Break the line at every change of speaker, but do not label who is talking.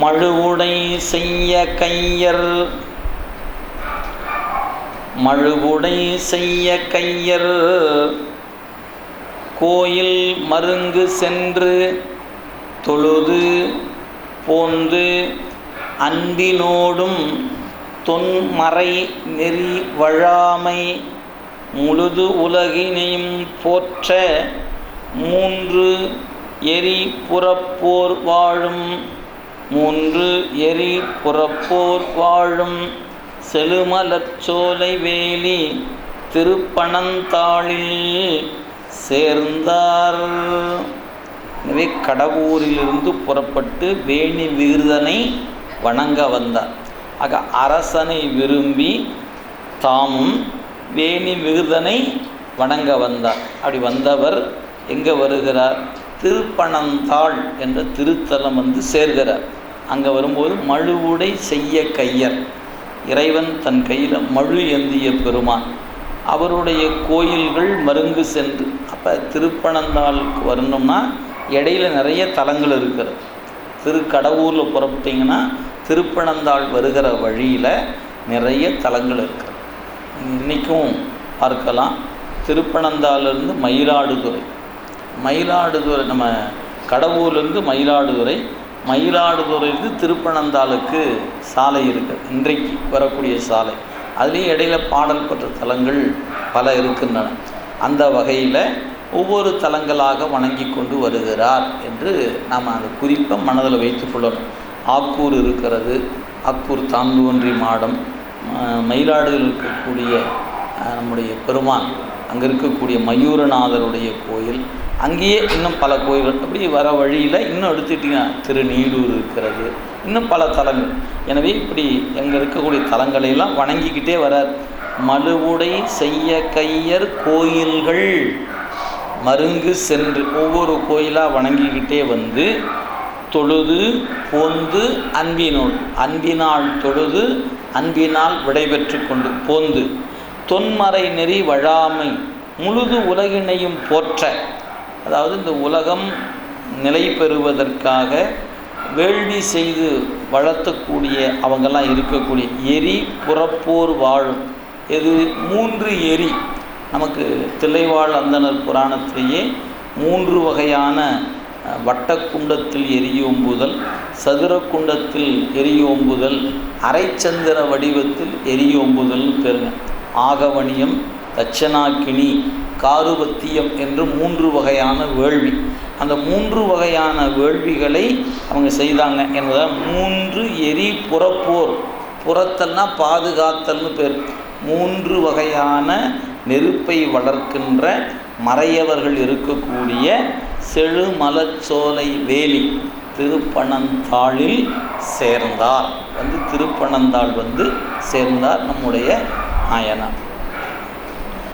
மழுவுடை செய்ய கையர். மழுவுடை செய்ய கையர். கோயில் மருங்கு சென்று தொழுது போந்து அன்பினோடும் தொன்மறை நெறி வழாமை முழுது உலகினையும் போற்ற மூன்று எரி புறப்போர் வாழும் மூன்று எரி புறப்போர் வாழும் செழுமலச்சோலை வேலி திருப்பணந்தாளில் சேர்ந்தார். எனவே கடவுரிலிருந்து புறப்பட்டு வேணி விருதனை வணங்க வந்தார். ஆக அரசனை விரும்பி தாமும் வேணி விருதனை வணங்க வந்தார். அப்படி வந்தவர் எங்கே வருகிறார்? திருப்பணந்தாள் என்ற திருத்தலம் வந்து சேர்கிறார். அங்கே வரும்போது மழுவுடை செய்ய கையர். இறைவன் தன் கையில் மழு எந்திய பெருமான். அவருடைய கோயில்கள் மருங்கு சென்று அப்போ திருப்பணந்தாளுக்கு வரணும்னா இடையில நிறைய தலங்கள் இருக்கிறது. திருக்கடவுரில் புறப்பட்டிங்கன்னா திருப்பணந்தாள் வருகிற வழியில் நிறைய தலங்கள் இருக்கிறது இன்றைக்கும் பார்க்கலாம். திருப்பணந்தாலிருந்து மயிலாடுதுறை மயிலாடுதுறை நம்ம கடவுர்லேருந்து மயிலாடுதுறை மயிலாடுதுறையிலிருந்து திருப்பனந்தாளுக்கு சாலை இருக்குது இன்றைக்கு வரக்கூடிய சாலை. அதுலேயும் இடையில பாடல் பெற்ற தலங்கள் பல இருக்கின்றன. அந்த வகையில் ஒவ்வொரு தலங்களாக வணங்கி கொண்டு வருகிறார் என்று நாம் அந்த குறிப்பை மனதில் வைத்துக்கொள்ளணும் ஆக்கூர் இருக்கிறது. ஆக்கூர் தாந்தோன்றி மாடம். அஹ், இருக்கக்கூடிய நம்முடைய பெருமான். அங்கே இருக்கக்கூடிய மயூரநாதருடைய கோயில். அங்கேயே இன்னும் பல கோயில்கள். அப்படி வர வழியில் இன்னும் எடுத்துட்டிங்கன்னா திருநீடூர் இருக்கிறது. இன்னும் பல தலங்கள். எனவே இப்படி எங்கே இருக்கக்கூடிய தலங்களை எல்லாம் வணங்கிக்கிட்டே வரார். மழுவுடை செய்ய கையர் கோயில்கள். மருங்கு சென்று ஒவ்வொரு கோயிலாக வணங்கிக்கிட்டே வந்து தொழுது போந்து அன்பினோடு. அன்பினால் தொழுது அன்பினால் விடைபெற்று கொண்டு போந்து. தொன்மறை நெறி வழாமை. முழுது உலகினையும் போற்ற. அதாவது இந்த உலகம் நிலை பெறுவதற்காக வேள்வி செய்து வளர்த்தக்கூடிய அவங்கெல்லாம் இருக்கக்கூடிய எரி புறப்போர் வாழும். இது மூன்று எரி. நமக்கு தில்லைவாழ் அந்தனர் புராணத்திலேயே மூன்று வகையான வட்டக்குண்டத்தில் எரியோம்புதல் சதுரக்குண்டத்தில் எரியோம்புதல் அரைச்சந்திர வடிவத்தில் எரியோம்புதல் பெருங்க. ஆகவணியம் தட்சணாக்கினி காருபத்தியம் என்று மூன்று வகையான வேள்வி. அந்த மூன்று வகையான வேள்விகளை அவங்க செய்தாங்க என்பதால் மூன்று எரி புறப்போர் புறத்தல்னா பாதுகாத்தல்னு பேர். மூன்று வகையான நெருப்பை வளர்க்கின்ற மறையவர்கள் இருக்கக்கூடிய செழுமலச்சோலை வேலி திருப்பணந்தாளில் சேர்ந்தார். வந்து திருப்பணந்தாள் வந்து சேர்ந்தார் நம்முடைய நாயனார்.